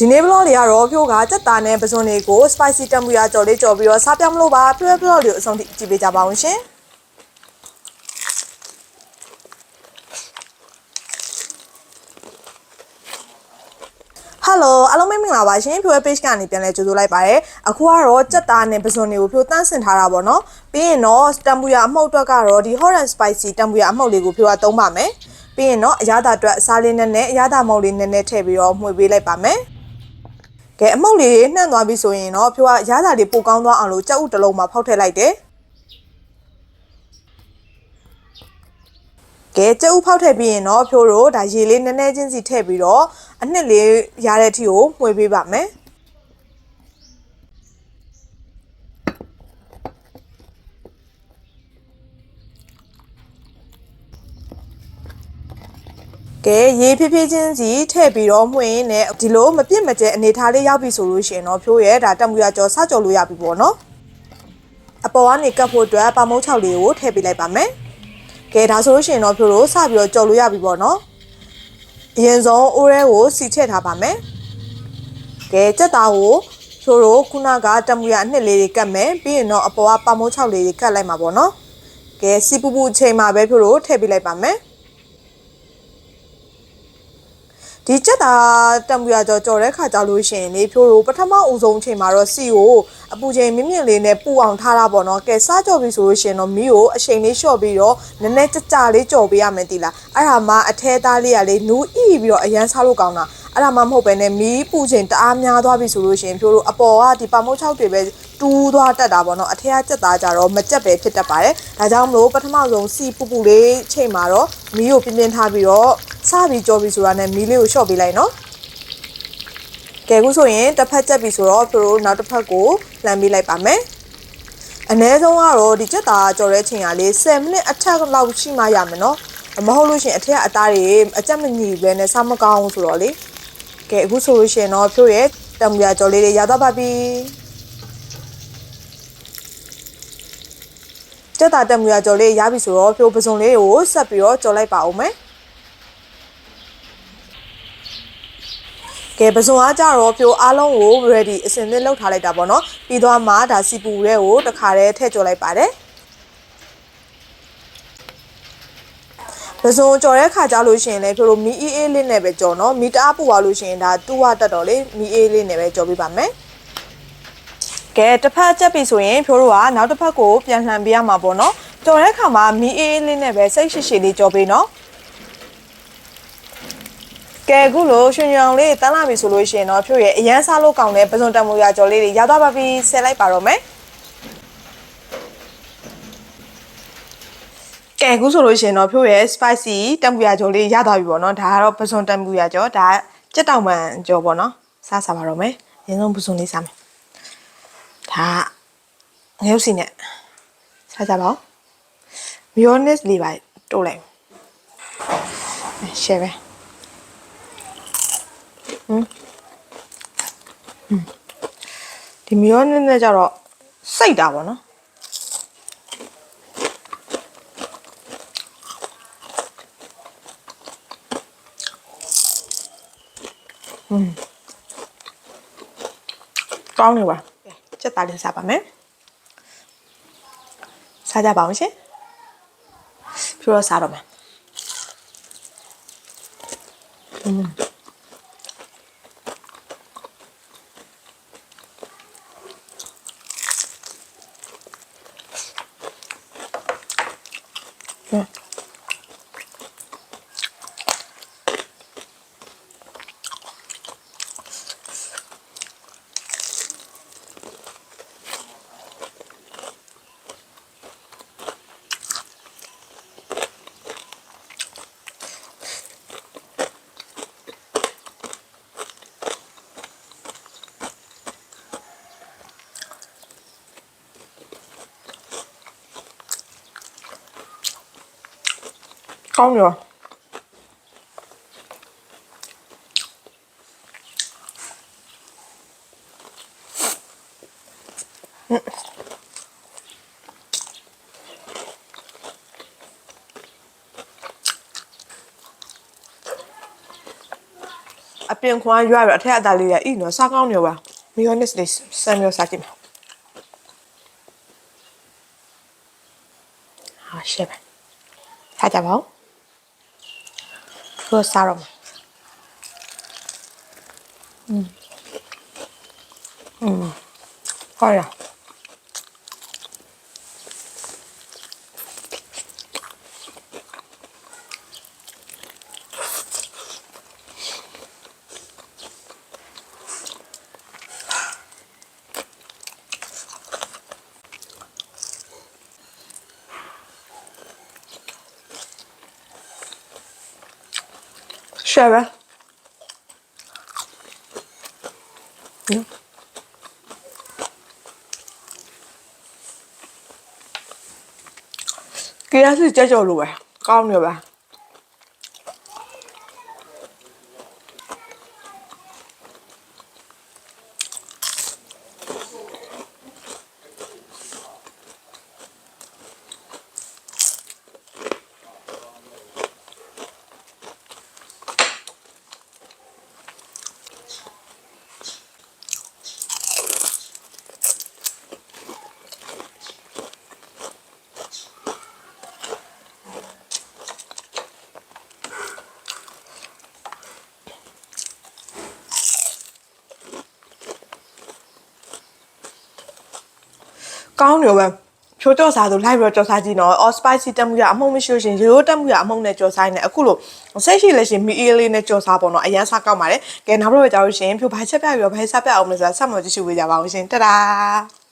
ဒီနေ့ vlog လေးကတော့ဖြိုးကစက်သားနဲ့ပစွန်တွေကို spicy တံပူရကြော်လေးကြော်ပြီးတော့စားပြောင်းမလို့ပါဖြိုးရဲ့ vlog လေးကိုအဆုံးထိကြည့်ပေးကြပါအောင်ရှင်။ Hello အားလုံးပဲမင်္ဂလာပါရှင်ဖြိုးရဲ့ page ကနေပြန်လဲကြိုဆိုလိုက်ပါရယ်အခုကတော့စက်သားနဲ့ပစွန်တွေကိုဖြိုးတန်းဆင်ထားတာပေါ့နော်ပြီးရင်တော့တံပူရအမှုတ်အတွက်ကတော့ဒီ hot and spicy တံပူရအမှုတ်လေးကိုဖြိုးကသုံးပါမယ်ပြီးရင်တော့အရသာအတွက်အစားလေးနဲ့နဲ့အရသာမုတ်လေးနဲ့နဲ့ထည့်ပြီးတော့မှွေပေးလိုက်ပါမယ် ကဲအမှုတ်လေးနှံ့သွားပြီဆိုရင်တော့ဖြိုးကရသာလေးပိုကောင်းသွားအောင်လို့ကြောက်ဥတစ်လုံးမှာဖောက်ထည့်လိုက်တယ်ကဲကြောက်ဥဖောက်ထည့်ပြီးရင်တော့ဖြိုးတို့ဒါရေလေးနည်းနည်းချင်းစီထည့်ပြီးတော့အနှစ်လေးရတဲ့အထိကိုမှွေပေးပါမယ် ကဲရေဖြည်းဖြည်းချင်းစီထည့်ပြီးတော့မှွေရင်းနဲ့ဒီလိုမပြစ်မကျဲအနေထားလေးရောက်ပြီဆိုလို့ရှိရင်တော့ဖြိုးရဲ့ဒါတက်မူရကြောစကြော်လို့ရပြီပေါ့နော်အပေါ်ကနေကပ်ဖို့အတွက်ပါမုတ်6လေးကိုထည့်ပေးလိုက်ပါမယ်ကဲဒါဆိုလို့ရှိရင်တော့ဖြိုးတို့စပြီးတော့ကြော်လို့ရပြီပေါ့နော်အရင်ဆုံးအိုးရဲကိုစီထည့်ထားပါမယ်ကဲကြက်သားကိုဖြိုးတို့ခုနကတက်မူရအနှစ်လေးတွေကတ်မယ်ပြီးရင်တော့အပေါ်ကပါမုတ်6လေးတွေကတ်လိုက်မှာပေါ့နော်ကဲစီပူပူအချိန်မှာပဲဖြိုးတို့ထည့်ပေးလိုက်ပါမယ် ဒီကြက်သားတံပူရကြော်ကြော်တဲ့ခါကြလို့ရှိရင်လေဖြိုးတို့ပထမဦးဆုံးအချိန်မှာတော့စီကိုအပူချိန်မြင့်မြင့်လေးနဲ့ပူအောင်ထားတာပေါ့နော်ကဲစားကြော်ပြီဆိုလို့ရှိရင်တော့မီးကိုအချိန်လေးလျှော့ပြီးတော့နည်းနည်းကြကြလေးကြော်ပေးရမယ်တိလားအဲ့ဒါမှအထဲသားလေးကလေနူးဣပြီးတော့အရန်စားလို့ကောင်းတာအဲ့ဒါမှမဟုတ်ပဲねမီးပူချိန်တအားများသွားပြီဆိုလို့ရှိရင်ဖြိုးတို့အပေါ်ကဒီပါမုတ်6တွေပဲတူးသွားတတ်တာပေါ့နော်အထက်ကကြက်သားကြတော့မကြက်ပဲဖြစ်တတ်ပါတယ်ဒါကြောင့်မလို့ပထမဆုံးစီပူပူလေးချိန်မှာတော့မီးကိုပြင်းပြင်းထားပြီးတော့ စပြီးကြောပြီးဆိုတာနဲ့မီးလေးကိုလျှော့ပေးလိုက်နော်ကဲခုဆိုရင်တစ်ဖက်ချက်ပြီဆိုတော့သူတို့နောက်တစ်ဖက်ကိုလှမ်းပေးလိုက်ပါမယ်အနည်းဆုံးကတော့ဒီချက်သားကြော်တဲ့ချိန်ကလေ10မိနစ်အထက်လောက်ရှိမှရမယ်နော်မဟုတ်လို့ရှိရင်အထက်ကအသားတွေအကြက်မညီပဲနဲ့စားမကောင်းဘူးဆိုတော့လေကဲအခုဆိုလို့ရှိရင်တော့ဖြိုးရဲ့တံမြာကြော်လေးတွေရတော့ပါပြီချက်သားတံမြာကြော်လေးရပြီဆိုတော့ဖြိုးပစုံလေးကိုဆက်ပြီးတော့ကြော်လိုက်ပါဦးမယ် ကဲပစုံအားကြတော့ပြိုအားလုံးကို ready အစင်သစ်လောက်ထားလိုက်တာပေါ့နော်ပြီးတော့မှဒါစီပူရဲကိုတစ်ခါတည်းထည့်ကြော်လိုက်ပါတယ်ပစုံကြော်တဲ့ခါကြလို့ရှိရင်လည်းပြိုလိုမီအေးအေးလေးနဲ့ပဲကြော်နော်မီတအားပူသွားလို့ရှိရင်ဒါတူဝတက်တော့လေမီအေးလေးနဲ့ပဲကြော်ပေးပါမယ်ကဲတစ်ဖက်ချက်ပြီဆိုရင်ဖြိုးတို့ကနောက်တစ်ဖက်ကိုပြန်လှန်ပေးရမှာပေါ့နော်ကြော်တဲ့ခါမှာမီအေးအေးလေးနဲ့ပဲစိတ်ရှိရှိလေးကြော်ပေးနော် ကဲအခုလိုရွှင်ရွှင်အောင်လေးတန်းလာပြီဆိုလို့ရှိရင်တော့ဖြို့ရဲ့အရန်စားလို့ကောင်းတဲ့ပစုံတံမူရကြော်လေးတွေရသွားပါပြီဆယ်လိုက်ပါတော့မယ်ကဲအခုဆိုလို့ရှိရင်တော့ဖြို့ရဲ့ spicy တံမူရကြော်လေးရသွားပြီပေါ့နော်ဒါကတော့ပစုံတံမူရကြော်ဒါကြက်တောင်ပန်ကြော်ပေါ့နော်စားစားပါတော့မယ်အရင်ဆုံးပစုံလေးစားမယ်ဒါငရုတ်စီနဲ့စားကြပါဦး mayonnaise လေးပါတိုးလိုက် share ပဲ ဒီမီယောနည်းနဲ့ကြတော့စိတ်တာပေါ့နော်อืมကောင်းနေပါချက်သားလေးစားပါမယ်စားကြပါအောင်ရှင်ပြတော့စားတော့မယ် Bye. ကောင်းရောအပြင်ခွန်ရွရရအထက်အသားလေးရဤနော်စားကောင်းနေပါမီယိုနစ်လေးဆမ်မျိုးစားကြည့်မယ်ဟာရှက်ပဲစားကြ ပါဦးကိုစားတော့မယ်อืมอืมဟုတ်ရ ရှယ်ပဲကီယာစီကြက်ကြော်လို ကောင်းနေပါကောင်းနေပဲချိုးကြော်စားဆိုလိုက်ပြီးတော့ကြော်စားကြည့်နော် all spicy တက်မှုရအမုံမရှိလို့ရှရင်ရိုးတက်မှုရအမုံနဲ့ကြော်စားနေအခုလို့စိတ်ရှိလဲရှင်မီအေးလေးနဲ့ကြော်စားပေါ့နော်အရန်စားကောက်ပါတယ်ကဲနောက်တော့ကြာလို့ရှင်ဖြိုဘာချက်ပြပြီးတော့ဘာစားပြအောင်လဲဆိုတာဆက်မကြည့်ရှုပေးကြပါဦးရှင်တဒါ